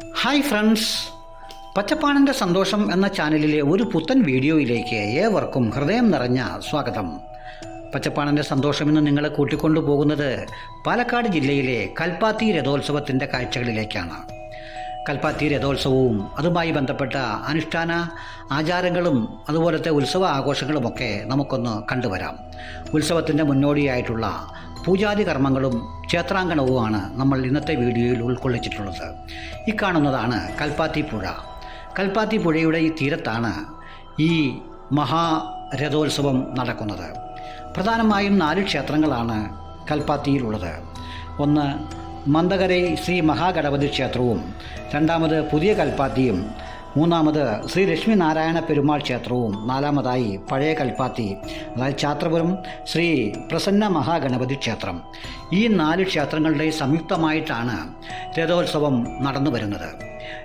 Hi friends പച്ചപ്പാണിന്റെ സന്തോഷം എന്ന ചാനലിലെ ഒരു പുത്തൻ വീഡിയോയിലേക്ക് ഏവർക്കും ഹൃദയം നിറഞ്ഞ സ്വാഗതം. പച്ചപ്പാണിന്റെ സന്തോഷം ഇന്ന് നിങ്ങളെ കൂട്ടിക്കൊണ്ടു പോകുന്നത് പാലക്കാട് ജില്ലയിലെ കൽപ്പാത്തി രഥോത്സവത്തിന്റെ കാഴ്ചകളിലേക്കാണ്. കൽപ്പാത്തി രഥോത്സവവും അതുമായി ബന്ധപ്പെട്ട അനുഷ്ഠാന ആചാരങ്ങളും അതുപോലത്തെ ഉത്സവ ആഘോഷങ്ങളുമൊക്കെ നമുക്കൊന്ന് കണ്ടുവരാം. ഉത്സവത്തിന്റെ മുന്നോടിയായിട്ടുള്ള പൂജാതി കർമ്മങ്ങളും ക്ഷേത്രാങ്കണവുമാണ് നമ്മൾ ഇന്നത്തെ വീഡിയോയിൽ ഉൾക്കൊള്ളിച്ചിട്ടുള്ളത്. ഈ കാണുന്നതാണ് കൽപ്പാത്തി പുഴ. കൽപ്പാത്തി പുഴയുടെ ഈ തീരത്താണ് ഈ മഹാരഥോത്സവം നടക്കുന്നത്. പ്രധാനമായും നാല് ക്ഷേത്രങ്ങളാണ് കൽപ്പാത്തിയിലുള്ളത്. ഒന്ന് മന്ദകരൈ ശ്രീ മഹാഗണപതി ക്ഷേത്രവും രണ്ടാമത് പുതിയ കൽപ്പാത്തിയും മൂന്നാമത് ശ്രീ ലക്ഷ്മി നാരായണ പെരുമാൾ ക്ഷേത്രവും നാലാമതായി പഴയ കൽപ്പാത്തി അതായത് ചാത്രപുരം ശ്രീ പ്രസന്ന മഹാഗണപതി ക്ഷേത്രം. ഈ നാല് ക്ഷേത്രങ്ങളുടെ സംയുക്തമായിട്ടാണ് രഥോത്സവം നടന്നു വരുന്നത്.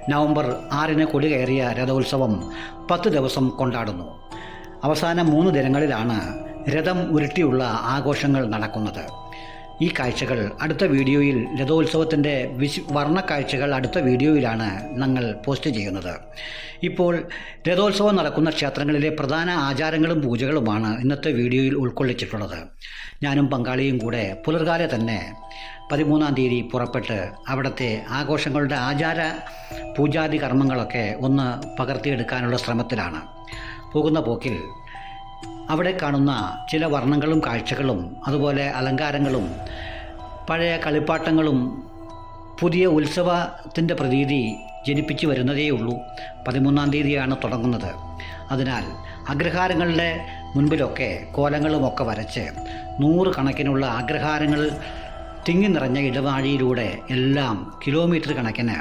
നവംബർ ആറിന് കൊടികയറിയ രഥോത്സവം പത്ത് ദിവസം കൊണ്ടാടുന്നു. അവസാന മൂന്ന് ദിനങ്ങളിലാണ് രഥം ഉരുട്ടിയുള്ള ആഘോഷങ്ങൾ നടക്കുന്നത്. ഈ കാഴ്ചകൾ അടുത്ത വീഡിയോയിൽ രഥോത്സവത്തിന്റെ വിശ് വർണക്കാഴ്ചകൾ അടുത്ത വീഡിയോയിലാണ് ഞങ്ങൾ പോസ്റ്റ് ചെയ്യുന്നത്. ഇപ്പോൾ രഥോത്സവം നടക്കുന്ന ക്ഷേത്രങ്ങളിലെ പ്രധാന ആചാരങ്ങളും പൂജകളുമാണ് ഇന്നത്തെ വീഡിയോയിൽ ഉൾക്കൊള്ളിച്ചിട്ടുള്ളത്. ഞാനും പങ്കാളിയും കൂടെ പുലർകാലെ തന്നെ പതിമൂന്നാം തീയതി പുറപ്പെട്ട് അവിടുത്തെ ആഘോഷങ്ങളുടെ ആചാര പൂജാതി കർമ്മങ്ങളൊക്കെ ഒന്ന് പകർത്തിയെടുക്കാനുള്ള ശ്രമത്തിലാണ്. പോകുന്ന പോക്കിൽ അവിടെ കാണുന്ന ചില വർണങ്ങളും കാഴ്ചകളും അതുപോലെ അലങ്കാരങ്ങളും പഴയ കളിപ്പാട്ടങ്ങളും പുതിയ ഉത്സവത്തിന്റെ പ്രതീതി ജനിപ്പിച്ചു വരുന്നതേയുള്ളൂ. പതിമൂന്നാം തീയതിയാണ് തുടങ്ങുന്നത്. അതിനാൽ അഗ്രഹാരങ്ങളുടെ മുൻപിലൊക്കെ കോലങ്ങളുമൊക്കെ വരച്ച് നൂറുകണക്കിനുള്ള അഗ്രഹാരങ്ങൾ തിങ്ങി നിറഞ്ഞ ഇടവാഴിയിലൂടെ എല്ലാം കിലോമീറ്റർ കണക്കിന്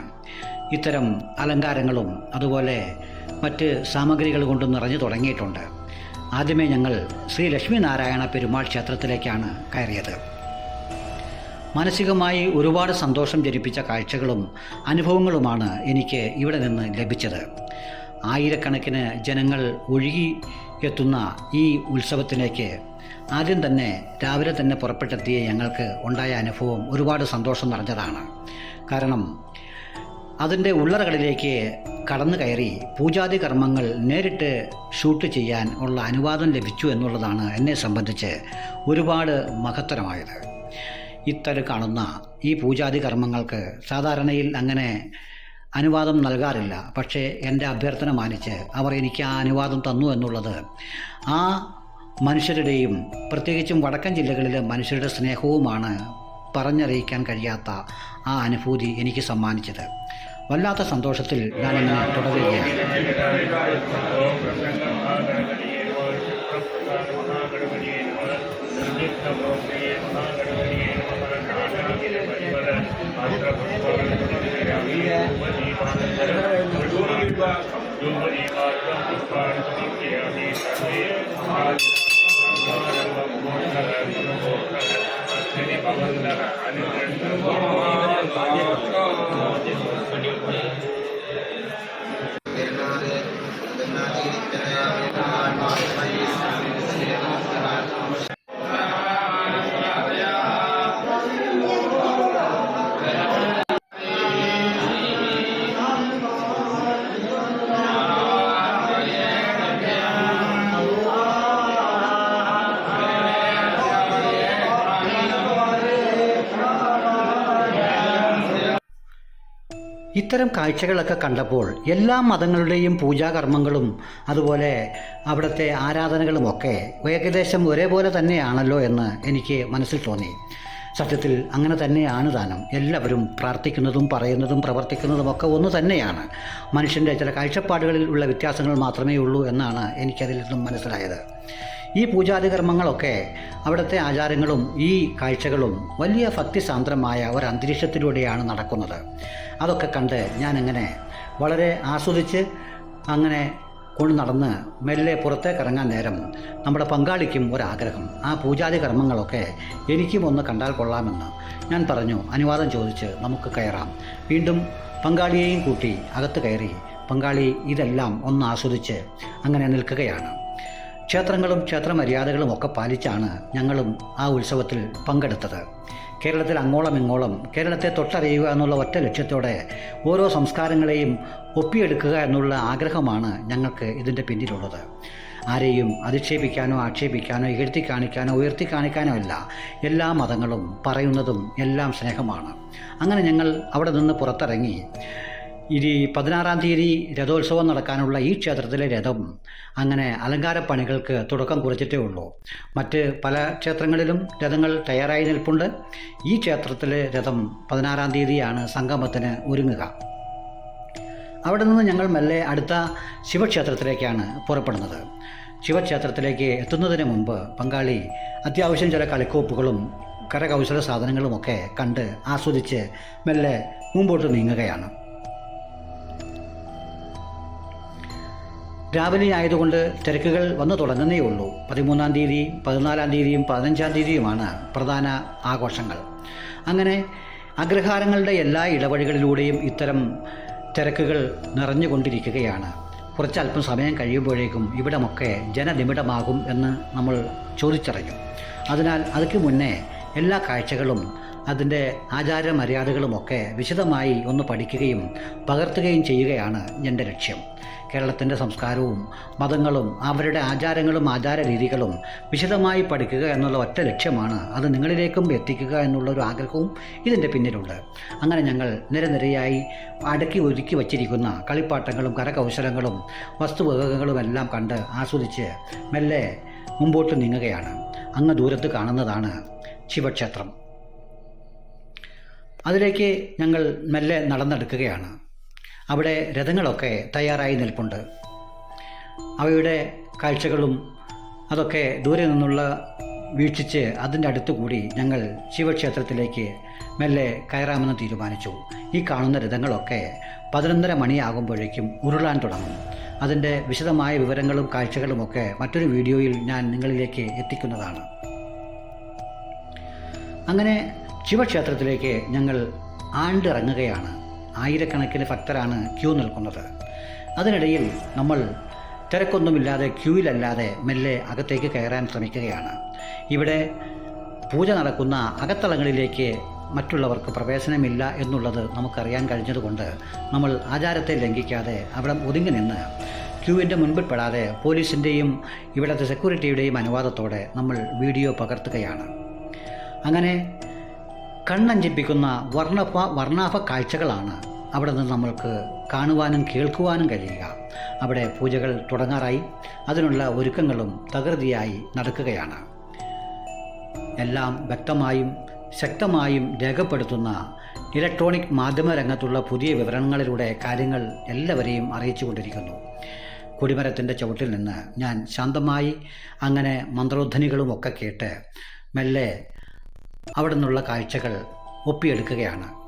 ഇത്തരം അലങ്കാരങ്ങളും അതുപോലെ മറ്റ് സാമഗ്രികൾ കൊണ്ടും നിറഞ്ഞു തുടങ്ങിയിട്ടുണ്ട്. ആദ്യമേ ഞങ്ങൾ ശ്രീ ലക്ഷ്മി നാരായണ പെരുമാൾ ക്ഷേത്രത്തിലേക്കാണ് കയറിയത്. മാനസികമായി ഒരുപാട് സന്തോഷം ജനിപ്പിച്ച കാഴ്ചകളും അനുഭവങ്ങളുമാണ് എനിക്ക് ഇവിടെ നിന്ന് ലഭിച്ചത്. ആയിരക്കണക്കിന് ജനങ്ങൾ ഒഴുകി എത്തുന്ന ഈ ഉത്സവത്തിലേക്ക് ആദ്യം തന്നെ രാവിലെ തന്നെ പുറപ്പെട്ടെത്തിയ ഞങ്ങൾക്ക് ഉണ്ടായ അനുഭവം ഒരുപാട് സന്തോഷം നിറഞ്ഞതാണ്. കാരണം അതിന്റെ ഉള്ളറകളിലേക്ക് കടന്നു കയറി പൂജാതി കർമ്മങ്ങൾ നേരിട്ട് ഷൂട്ട് ചെയ്യാൻ ഉള്ള അനുവാദം ലഭിച്ചു എന്നുള്ളതാണ് എന്നെ സംബന്ധിച്ച് ഒരുപാട് മഹത്തരമായത്. ഇത്തരം കാണുന്ന ഈ പൂജാതി കർമ്മങ്ങൾക്ക് സാധാരണയിൽ അങ്ങനെ അനുവാദം നൽകാറില്ല. പക്ഷേ എന്റെ അഭ്യർത്ഥന മാനിച്ച് അവർ എനിക്ക് ആ അനുവാദം തന്നു എന്നുള്ളത് ആ മനുഷ്യരുടെയും പ്രത്യേകിച്ചും വടക്കൻ ജില്ലകളിലെ മനുഷ്യരുടെ സ്നേഹവുമാണ് പറഞ്ഞറിയിക്കാൻ കഴിയാത്ത ആ അനുഭൂതി എനിക്ക് സമ്മാനിച്ചത്. വല്ലാത്ത സന്തോഷത്തിൽ ഞാനിങ്ങനെ തുടരുകയാണ്. நான் ഇത്തരം കാഴ്ചകളൊക്കെ കണ്ടപ്പോൾ എല്ലാ മതങ്ങളുടെയും പൂജാകർമ്മങ്ങളും അതുപോലെ അവിടുത്തെ ആരാധനകളുമൊക്കെ ഏകദേശം ഒരേപോലെ തന്നെയാണല്ലോ എന്ന് എനിക്ക് മനസ്സിൽ തോന്നി. സത്യത്തിൽ അങ്ങനെ തന്നെയാണ് താനും. എല്ലാവരും പ്രാർത്ഥിക്കുന്നതും പറയുന്നതും പ്രവർത്തിക്കുന്നതും ഒക്കെ ഒന്ന് തന്നെയാണ്. മനുഷ്യന്റെ ചില കാഴ്ചപ്പാടുകളിൽ ഉള്ള വ്യത്യാസങ്ങൾ മാത്രമേ ഉള്ളൂ എന്നാണ് എനിക്കതിൽ നിന്നും മനസ്സിലായത്. ഈ പൂജാതി കർമ്മങ്ങളൊക്കെ അവിടുത്തെ ആചാരങ്ങളും ഈ കാഴ്ചകളും വലിയ ഭക്തിസാന്ദ്രമായ ഒരു അന്തരീക്ഷത്തിലൂടെയാണ് നടക്കുന്നത്. അതൊക്കെ കണ്ട് ഞാനങ്ങനെ വളരെ ആസ്വദിച്ച് അങ്ങനെ കൊണ്ട് നടന്ന് മെല്ലെ പുറത്തേക്ക് ഇറങ്ങാൻ നേരം നമ്മുടെ പങ്കാളിക്കും ഒരാഗ്രഹം. ആ പൂജാതി കർമ്മങ്ങളൊക്കെ എനിക്കും ഒന്ന് കണ്ടാൽ കൊള്ളാമെന്ന് ഞാൻ പറഞ്ഞു. അനുവാദം ചോദിച്ച് നമുക്ക് കയറാം. വീണ്ടും പങ്കാളിയെയും കൂട്ടി അകത്ത് കയറി പങ്കാളി ഇതെല്ലാം ഒന്ന് ആസ്വദിച്ച് അങ്ങനെ നിൽക്കുകയാണ്. ക്ഷേത്രങ്ങളും ക്ഷേത്രമര്യാദകളും ഒക്കെ പാലിച്ചാണ് ഞങ്ങളും ആ ഉത്സവത്തിൽ പങ്കെടുത്തത്. കേരളത്തിൽ അങ്ങോളം ഇങ്ങോളം കേരളത്തെ തൊട്ടറിയുക എന്നുള്ള ഒറ്റ ലക്ഷ്യത്തോടെ ഓരോ സംസ്കാരങ്ങളെയും ഒപ്പിയെടുക്കുക എന്നുള്ള ആഗ്രഹമാണ് ഞങ്ങൾക്ക് ഇതിന്റെ പിന്നിലുള്ളത്. ആരെയും അധിക്ഷേപിക്കാനോ ആക്ഷേപിക്കാനോ ഇകഴ്ത്തി കാണിക്കാനോ ഉയർത്തി കാണിക്കാനോ അല്ല എല്ലാ മതങ്ങളും പറയുന്നതും എല്ലാം സ്നേഹമാണ്. അങ്ങനെ ഞങ്ങൾ അവിടെ നിന്ന് പുറത്തിറങ്ങി ഇനി പതിനാറാം തീയതി രഥോത്സവം നടക്കാനുള്ള ഈ ക്ഷേത്രത്തിലെ രഥം അങ്ങനെ അലങ്കാരപ്പണികൾക്ക് തുടക്കം കുറിച്ചിട്ടേ ഉള്ളൂ. മറ്റ് പല ക്ഷേത്രങ്ങളിലും രഥങ്ങൾ തയ്യാറായി നിൽപ്പുണ്ട്. ഈ ക്ഷേത്രത്തിലെ രഥം പതിനാറാം തീയതിയാണ് സംഗമത്തിന് ഒരുങ്ങുക. അവിടെ നിന്ന് ഞങ്ങൾ മെല്ലെ അടുത്ത ശിവക്ഷേത്രത്തിലേക്കാണ് പുറപ്പെടുന്നത്. ശിവക്ഷേത്രത്തിലേക്ക് എത്തുന്നതിന് മുമ്പ് പങ്കാളി അത്യാവശ്യം ചില കളിക്കോപ്പുകളും കരകൗശല സാധനങ്ങളുമൊക്കെ കണ്ട് ആസ്വദിച്ച് മെല്ലെ മുമ്പോട്ട് നീങ്ങുകയാണ്. രാവിലെ ആയതുകൊണ്ട് തിരക്കുകൾ വന്നു തുടങ്ങുന്നേ ഉള്ളൂ പതിമൂന്നാം തീയതി പതിനാലാം തീയതിയും പതിനഞ്ചാം തീയതിയുമാണ് പ്രധാന ആഘോഷങ്ങൾ. അങ്ങനെ അഗ്രഹാരങ്ങളുടെ എല്ലാ ഇടവഴികളിലൂടെയും ഇത്തരം തിരക്കുകൾ നിറഞ്ഞുകൊണ്ടിരിക്കുകയാണ്. കുറച്ചല്പം സമയം കഴിയുമ്പോഴേക്കും ഇവിടമൊക്കെ ജനനിമിടമാകും എന്ന് നമ്മൾ ചോദിച്ചറിഞ്ഞു. അതിനാൽ അതിക്ക് മുന്നേ എല്ലാ കാഴ്ചകളും അതിന്റെ ആചാര മര്യാദകളുമൊക്കെ വിശദമായി ഒന്ന് പഠിക്കുകയും പകർത്തുകയും ചെയ്യുകയാണ് എന്റെ ലക്ഷ്യം. കേരളത്തിന്റെ സംസ്കാരവും മതങ്ങളും അവരുടെ ആചാരങ്ങളും ആചാര രീതികളും വിശദമായി പഠിക്കുക എന്നുള്ള ഒറ്റ ലക്ഷ്യമാണ് അത് നിങ്ങളിലേക്കും എത്തിക്കുക എന്നുള്ള ഒരു ആഗ്രഹവും ഇതിന്റെ പിന്നിലുണ്ട്. അങ്ങനെ ഞങ്ങൾ നിരനിരയായി അടക്കി ഒരുക്കി വച്ചിരിക്കുന്ന കളിപ്പാട്ടങ്ങളും കരകൗശലങ്ങളും വസ്തുവകകളും എല്ലാം കണ്ട് ആസ്വദിച്ച് മെല്ലെ മുമ്പോട്ട് നീങ്ങുകയാണ്. അങ്ങ് ദൂരത്ത് കാണുന്നതാണ് ശിവക്ഷേത്രം. അതിലേക്ക് ഞങ്ങൾ മെല്ലെ നടന്നെടുക്കുകയാണ്. അവിടെ രഥങ്ങളൊക്കെ തയ്യാറായി നിൽപ്പുണ്ട്. അവയുടെ കാഴ്ചകളും അതൊക്കെ ദൂരെ നിന്നുള്ള വീക്ഷിച്ച് അതിന്റെ അടുത്തുകൂടി ഞങ്ങൾ ശിവക്ഷേത്രത്തിലേക്ക് മെല്ലെ കയറാമെന്ന് തീരുമാനിച്ചു. ഈ കാണുന്ന രഥങ്ങളൊക്കെ പതിനൊന്നര മണിയാകുമ്പോഴേക്കും ഉരുളാൻ തുടങ്ങും. അതിന്റെ വിശദമായ വിവരങ്ങളും കാഴ്ചകളുമൊക്കെ മറ്റൊരു വീഡിയോയിൽ ഞാൻ നിങ്ങളിലേക്ക് എത്തിക്കുന്നതാണ്. അങ്ങനെ ശിവക്ഷേത്രത്തിലേക്ക് ഞങ്ങൾ ആണ്ടിറങ്ങുകയാണ്. ആയിരക്കണക്കിന് ഭക്തരാണ് ക്യൂ നിൽക്കുന്നത്. അതിനിടയിൽ നമ്മൾ തിരക്കൊന്നുമില്ലാതെ ക്യൂവിലല്ലാതെ മെല്ലെ അകത്തേക്ക് കയറാൻ ശ്രമിക്കുകയാണ്. ഇവിടെ പൂജ നടക്കുന്ന അകത്തളങ്ങളിലേക്ക് മറ്റുള്ളവർക്ക് പ്രവേശനമില്ല എന്നുള്ളത് നമുക്കറിയാൻ കഴിഞ്ഞതുകൊണ്ട് നമ്മൾ ആചാരത്തെ ലംഘിക്കാതെ അവിടെ ഒതുങ്ങി നിന്ന് ക്യൂവിന്റെ മുൻപിൽ പെടാതെ പോലീസിന്റെയും ഇവിടുത്തെ സെക്യൂരിറ്റിയുടെയും അനുവാദത്തോടെ നമ്മൾ വീഡിയോ പകർത്തുകയാണ്. അങ്ങനെ കണ്ണഞ്ചിപ്പിക്കുന്ന വർണഭ വർണാഭ കാഴ്ചകളാണ് അവിടെ നിന്ന് നമ്മൾക്ക് കാണുവാനും കേൾക്കുവാനും കഴിയുക. അവിടെ പൂജകൾ തുടങ്ങാറായി. അതിനുള്ള ഒരുക്കങ്ങളും തകൃതിയായി നടക്കുകയാണ്. എല്ലാം വ്യക്തമായും ശക്തമായും രേഖപ്പെടുത്തുന്ന ഇലക്ട്രോണിക് മാധ്യമ രംഗത്തുള്ള പുതിയ വിവരങ്ങളിലൂടെ കാര്യങ്ങൾ എല്ലാവരെയും അറിയിച്ചു കൊണ്ടിരിക്കുന്നു കൊടിമരത്തിന്റെ ചുവട്ടിൽ നിന്ന് ഞാൻ ശാന്തമായി അങ്ങനെ മന്ത്രോദ്ധനികളുമൊക്കെ കേട്ട് മെല്ലെ അവിടെ നിന്നുള്ള കാഴ്ചകൾ ഒപ്പിയെടുക്കുകയാണ്.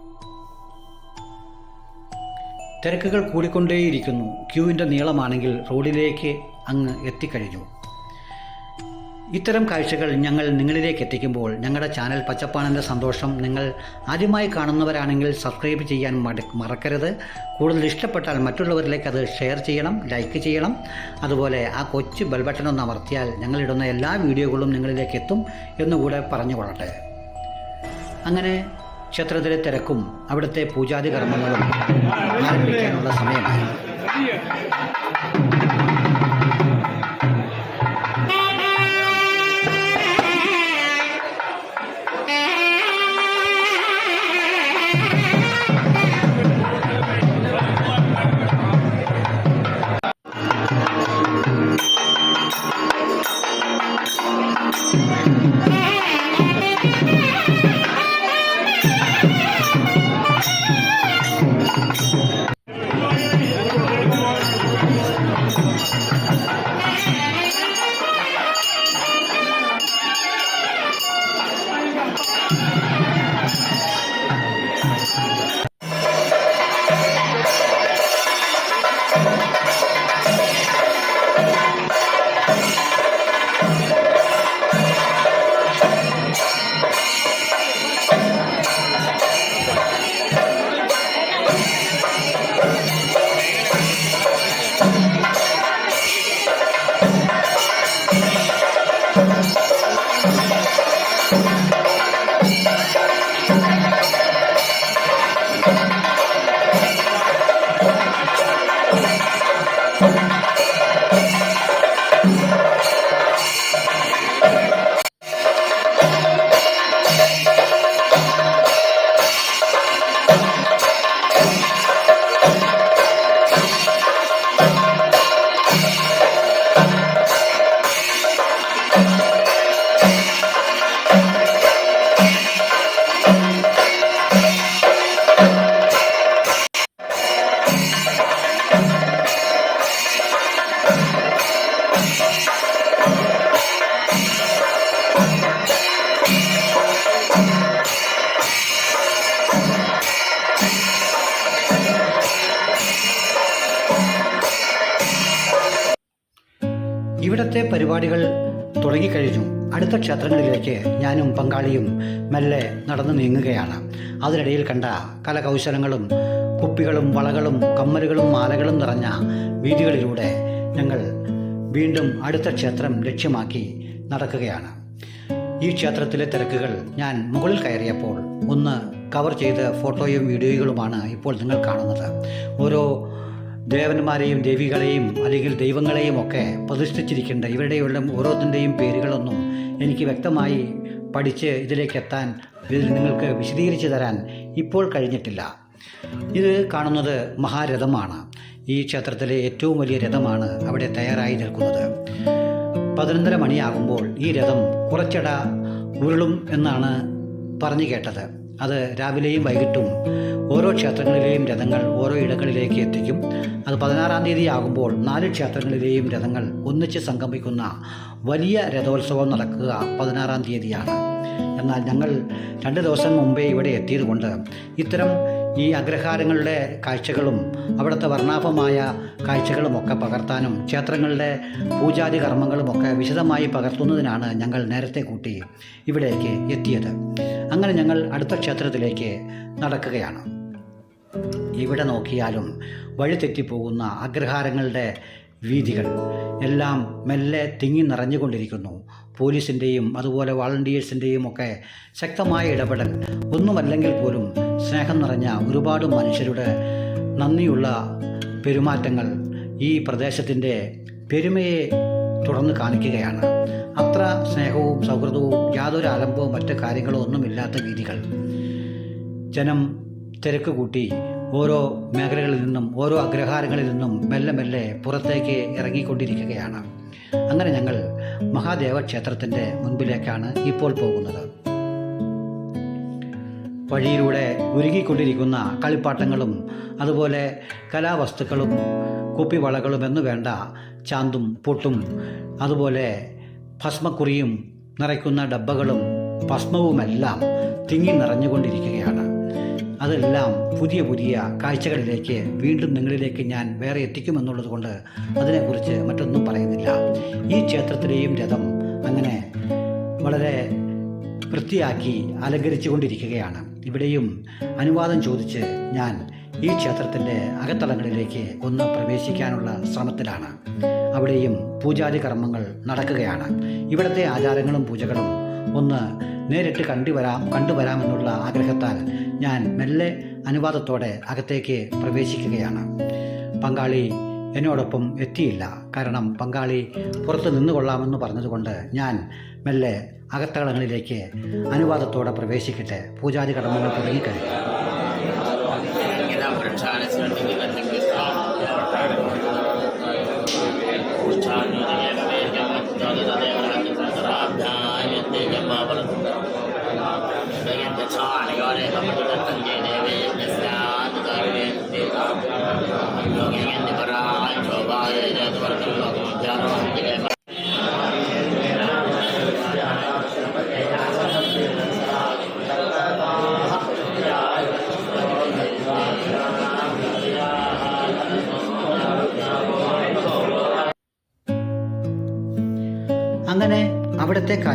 തിരക്കുകൾ കൂടിക്കൊണ്ടേയിരിക്കുന്നു. ക്യൂവിന്റെ നീളമാണെങ്കിൽ റോഡിലേക്ക് അങ്ങ് എത്തിക്കഴിഞ്ഞു. ഇത്തരം കാഴ്ചകൾ ഞങ്ങൾ നിങ്ങളിലേക്ക് എത്തിക്കുമ്പോൾ ഞങ്ങളുടെ ചാനൽ പച്ചപ്പാണന്റെ സന്തോഷം നിങ്ങൾ ആദ്യമായി കാണുന്നവരാണെങ്കിൽ സബ്സ്ക്രൈബ് ചെയ്യാൻ മറക്കരുത്. കൂടുതൽ ഇഷ്ടപ്പെട്ടാൽ മറ്റുള്ളവരിലേക്ക് അത് ഷെയർ ചെയ്യണം ലൈക്ക് ചെയ്യണം. അതുപോലെ ആ കൊച്ചു ബെൽബട്ടൺ ഒന്ന് അമർത്തിയാൽ ഞങ്ങളിടുന്ന എല്ലാ വീഡിയോകളും നിങ്ങളിലേക്ക് എത്തും എന്നുകൂടെ പറഞ്ഞു കൊള്ളട്ടെ അങ്ങനെ ക്ഷേത്രത്തിലെ തിരക്കും അവിടുത്തെ പൂജാതി കർമ്മങ്ങളും ആരംഭിക്കാനുള്ള സമയമായി. ഇവിടുത്തെ പരിപാടികൾ തുടങ്ങിക്കഴിഞ്ഞു. അടുത്ത ക്ഷേത്രങ്ങളിലേക്ക് ഞാനും പങ്കാളിയും മെല്ലെ നടന്നു നീങ്ങുകയാണ്. അതിനിടയിൽ കണ്ട കലകൗശലങ്ങളും കുപ്പികളും വളകളും കമ്മലുകളും മാലകളും നിറഞ്ഞ വീതികളിലൂടെ ഞങ്ങൾ വീണ്ടും അടുത്ത ക്ഷേത്രം ലക്ഷ്യമാക്കി നടക്കുകയാണ്. ഈ ക്ഷേത്രത്തിലെ തിരക്കുകൾ ഞാൻ മുകളിൽ കയറിയപ്പോൾ ഒന്ന് കവർ ചെയ്ത് ഫോട്ടോയും വീഡിയോകളുമാണ് ഇപ്പോൾ നിങ്ങൾ കാണുന്നത്. ഓരോ ദേവന്മാരെയും ദേവികളെയും അല്ലെങ്കിൽ ദൈവങ്ങളെയും ഒക്കെ പ്രതിഷ്ഠിച്ചിരിക്കേണ്ട ഇവരുടെയുള്ള ഓരോത്തിന്റെയും പേരുകളൊന്നും എനിക്ക് വ്യക്തമായി പഠിച്ച് ഇതിലേക്ക് എത്താൻ ഇതിൽ നിങ്ങൾക്ക് വിശദീകരിച്ചു തരാൻ ഇപ്പോൾ കഴിഞ്ഞിട്ടില്ല. ഇത് കാണുന്നത് മഹാരഥമാണ്. ഈ ക്ഷേത്രത്തിലെ ഏറ്റവും വലിയ രഥമാണ് അവിടെ തയ്യാറായി നിൽക്കുന്നത്. പതിനൊന്നര മണിയാകുമ്പോൾ ഈ രഥം കുറച്ചട ഉരുളും എന്നാണ് പറഞ്ഞു കേട്ടത്. അത് രാവിലെയും വൈകിട്ടും ഓരോ ക്ഷേത്രങ്ങളിലെയും രഥങ്ങൾ ഓരോ ഇടങ്ങളിലേക്ക് എത്തിക്കും. അത് പതിനാറാം തീയതി ആകുമ്പോൾ നാല് ക്ഷേത്രങ്ങളിലെയും രഥങ്ങൾ ഒന്നിച്ച് സംഗമിക്കുന്ന വലിയ രഥോത്സവം നടക്കുക പതിനാറാം തീയതിയാണ്. എന്നാൽ ഞങ്ങൾ രണ്ട് ദിവസം മുമ്പേ ഇവിടെ എത്തിയതുകൊണ്ട് ഇത്തരം ഈ അഗ്രഹാരങ്ങളുടെ കാഴ്ചകളും അവിടുത്തെ വർണാഭമായ കാഴ്ചകളുമൊക്കെ പകർത്താനും ക്ഷേത്രങ്ങളുടെ പൂജാതി കർമ്മങ്ങളുമൊക്കെ വിശദമായി പകർത്തുന്നതിനാണ് ഞങ്ങൾ നേരത്തെ കൂട്ടി ഇവിടേക്ക് എത്തിയത്. അങ്ങനെ ഞങ്ങൾ അടുത്ത ക്ഷേത്രത്തിലേക്ക് നടക്കുകയാണ്. ഇവിടെ നോക്കിയാലും വഴി തെറ്റിപ്പോകുന്ന അഗ്രഹാരങ്ങളുടെ വീതികൾ എല്ലാം മെല്ലെ തിങ്ങി നിറഞ്ഞുകൊണ്ടിരിക്കുന്നു. പോലീസിന്റെയും അതുപോലെ വാളണ്ടിയേഴ്സിന്റെയും ഒക്കെ ശക്തമായ ഇടപെടൽ ഒന്നുമല്ലെങ്കിൽ പോലും സ്നേഹം നിറഞ്ഞ ഒരുപാട് മനുഷ്യരുടെ നന്ദിയുള്ള പെരുമാറ്റങ്ങൾ ഈ പ്രദേശത്തിന്റെ പെരുമയെ തുടർന്ന് കാണിക്കുകയാണ്. അത്ര സ്നേഹവും സൗഹൃദവും യാതൊരു അലമ്പോ മറ്റു കാര്യങ്ങളോ ഒന്നുമില്ലാത്ത വീതികൾ ജനം തിരക്ക് കൂട്ടി ഓരോ മേഖലകളിൽ നിന്നും ഓരോ അഗ്രഹാരങ്ങളിൽ നിന്നും മെല്ലെ മെല്ലെ പുറത്തേക്ക് ഇറങ്ങിക്കൊണ്ടിരിക്കുകയാണ്. അങ്ങനെ ഞങ്ങൾ മഹാദേവ ക്ഷേത്രത്തിന്റെ മുൻപിലേക്കാണ് ഇപ്പോൾ പോകുന്നത്. വഴിയിലൂടെ ഉരുകിക്കൊണ്ടിരിക്കുന്ന കളിപ്പാട്ടങ്ങളും അതുപോലെ കലാവസ്തുക്കളും കുപ്പിവളകളും എന്നു വേണ്ട ചാന്തും പൊട്ടും അതുപോലെ ഭസ്മക്കുറിയും നിറയ്ക്കുന്ന ഡബ്ബകളും ഭസ്മവുമെല്ലാം തിങ്ങി നിറഞ്ഞുകൊണ്ടിരിക്കുകയാണ്. അതെല്ലാം പുതിയ പുതിയ കാഴ്ചകളിലേക്ക് വീണ്ടും നിങ്ങളിലേക്ക് ഞാൻ വേറെ എത്തിക്കുമെന്നുള്ളത് കൊണ്ട് അതിനെക്കുറിച്ച് മറ്റൊന്നും പറയുന്നില്ല. ഈ ക്ഷേത്രത്തിലെയും രഥം അങ്ങനെ വളരെ വൃത്തിയാക്കി അലങ്കരിച്ചു കൊണ്ടിരിക്കുകയാണ് ഇവിടെയും അനുവാദം ചോദിച്ച് ഞാൻ ഈ ക്ഷേത്രത്തിന്റെ അകത്തളങ്ങളിലേക്ക് ഒന്ന് പ്രവേശിക്കാനുള്ള ശ്രമത്തിലാണ്. അവിടെയും പൂജാതി കർമ്മങ്ങൾ നടക്കുകയാണ്. ഇവിടുത്തെ ആചാരങ്ങളും പൂജകളും ഒന്ന് നേരിട്ട് കണ്ടുവരാം കണ്ടുവരാമെന്നുള്ള ആഗ്രഹത്താൽ ഞാൻ മെല്ലെ അനുവാദത്തോടെ അകത്തേക്ക് പ്രവേശിക്കുകയാണ്. പങ്കാളി എന്നോടൊപ്പം എത്തിയില്ല. കാരണം പങ്കാളി പുറത്ത് നിന്നുകൊള്ളാമെന്ന് പറഞ്ഞതുകൊണ്ട് ഞാൻ മെല്ലെ അകത്തളങ്ങളിലേക്ക് അനുവാദത്തോടെ പ്രവേശിക്കട്ടെ. പൂജാതി കടമകൾ തുടങ്ങിക്കഴിഞ്ഞു.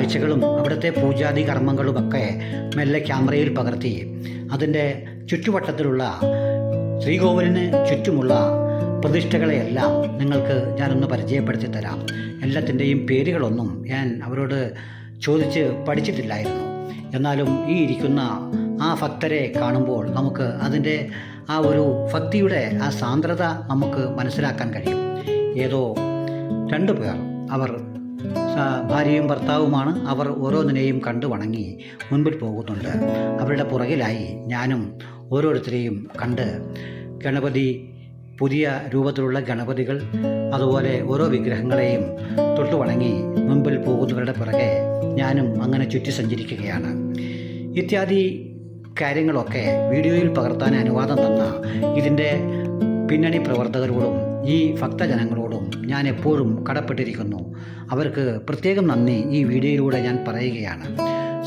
കാഴ്ചകളും അവിടുത്തെ പൂജാതി കർമ്മങ്ങളുമൊക്കെ മെല്ലെ ക്യാമറയിൽ പകർത്തി. അതിന്റെ ചുറ്റുവട്ടത്തിലുള്ള ശ്രീകോവിലിന് ചുറ്റുമുള്ള പ്രതിഷ്ഠകളെയെല്ലാം നിങ്ങൾക്ക് ഞാനൊന്ന് പരിചയപ്പെടുത്തി തരാം. എല്ലാത്തിന്റെയും പേരുകളൊന്നും ഞാൻ അവരോട് ചോദിച്ച് പഠിച്ചിട്ടില്ലായിരുന്നു. എന്നാലും ഈ ഇരിക്കുന്ന ആ ഭക്തരെ കാണുമ്പോൾ നമുക്ക് അതിന്റെ ആ ഒരു ഭക്തിയുടെ ആ സാന്ദ്രത നമുക്ക് മനസ്സിലാക്കാൻ കഴിയും. ഏതോ രണ്ടു പേർ അവർ ഭാര്യയും ഭർത്താവുമാണ് അവർ ഓരോന്നിനെയും കണ്ടു വണങ്ങി മുൻപിൽ പോകുന്നുണ്ട്. അവരുടെ പുറകിലായി ഞാനും ഓരോരുത്തരെയും കണ്ട് ഗണപതി പുതിയ രൂപത്തിലുള്ള ഗണപതികൾ അതുപോലെ ഓരോ വിഗ്രഹങ്ങളെയും തൊട്ടു വണങ്ങി മുൻപിൽ പോകുന്നവരുടെ പുറകെ ഞാനും അങ്ങനെ ചുറ്റി സഞ്ചരിക്കുകയാണ്. ഇത്യാദി കാര്യങ്ങളൊക്കെ വീഡിയോയിൽ പകർത്താൻ അനുവാദം തന്ന ഇതിന്റെ പിന്നണി പ്രവർത്തകരോടും ഈ ഭക്തജനങ്ങളോടും ഞാൻ എപ്പോഴും കടപ്പെട്ടിരിക്കുന്നു. അവർക്ക് പ്രത്യേകം നന്ദി. ഈ വീഡിയോയിലൂടെ ഞാൻ പറയുകയാണ്.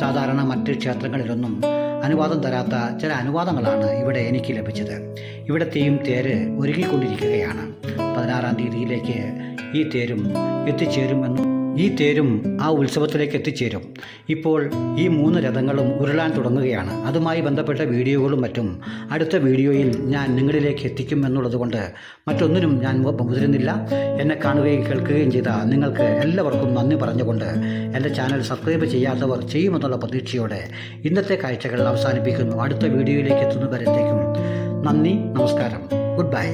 സാധാരണ മറ്റ് ക്ഷേത്രങ്ങളിലൊന്നും അനുവാദം തരാത്ത ചില അനുവാദങ്ങളാണ് ഇവിടെ എനിക്ക് ലഭിച്ചത്. ഇവിടത്തെയും തേര് ഒരുക്കിക്കൊണ്ടിരിക്കുകയാണ്. പതിനാറാം തീയതിയിലേക്ക് ഈ തേരും എത്തിച്ചേരുമെന്നും ഈ തേരും ആ ഉത്സവത്തിലേക്ക് എത്തിച്ചേരും. ഇപ്പോൾ ഈ മൂന്ന് രഥങ്ങളും ഉരുളാൻ തുടങ്ങുകയാണ്. അതുമായി ബന്ധപ്പെട്ട വീഡിയോകളും മറ്റും അടുത്ത വീഡിയോയിൽ ഞാൻ നിങ്ങളിലേക്ക് എത്തിക്കും എന്നുള്ളതുകൊണ്ട് മറ്റൊന്നിനും ഞാൻ മുതിരുന്നില്ല എന്നെ കാണുകയും കേൾക്കുകയും ചെയ്ത നിങ്ങൾക്ക് എല്ലാവർക്കും നന്ദി പറഞ്ഞുകൊണ്ട് എന്റെ ചാനൽ സബ്സ്ക്രൈബ് ചെയ്യാത്തവർ ചെയ്യുമെന്നുള്ള പ്രതീക്ഷയോടെ ഇന്നത്തെ കാഴ്ചകൾ അവസാനിപ്പിക്കുന്നു. അടുത്ത വീഡിയോയിലേക്ക് എത്തുന്നവരത്തേക്കും നന്ദി നമസ്കാരം. Good bye.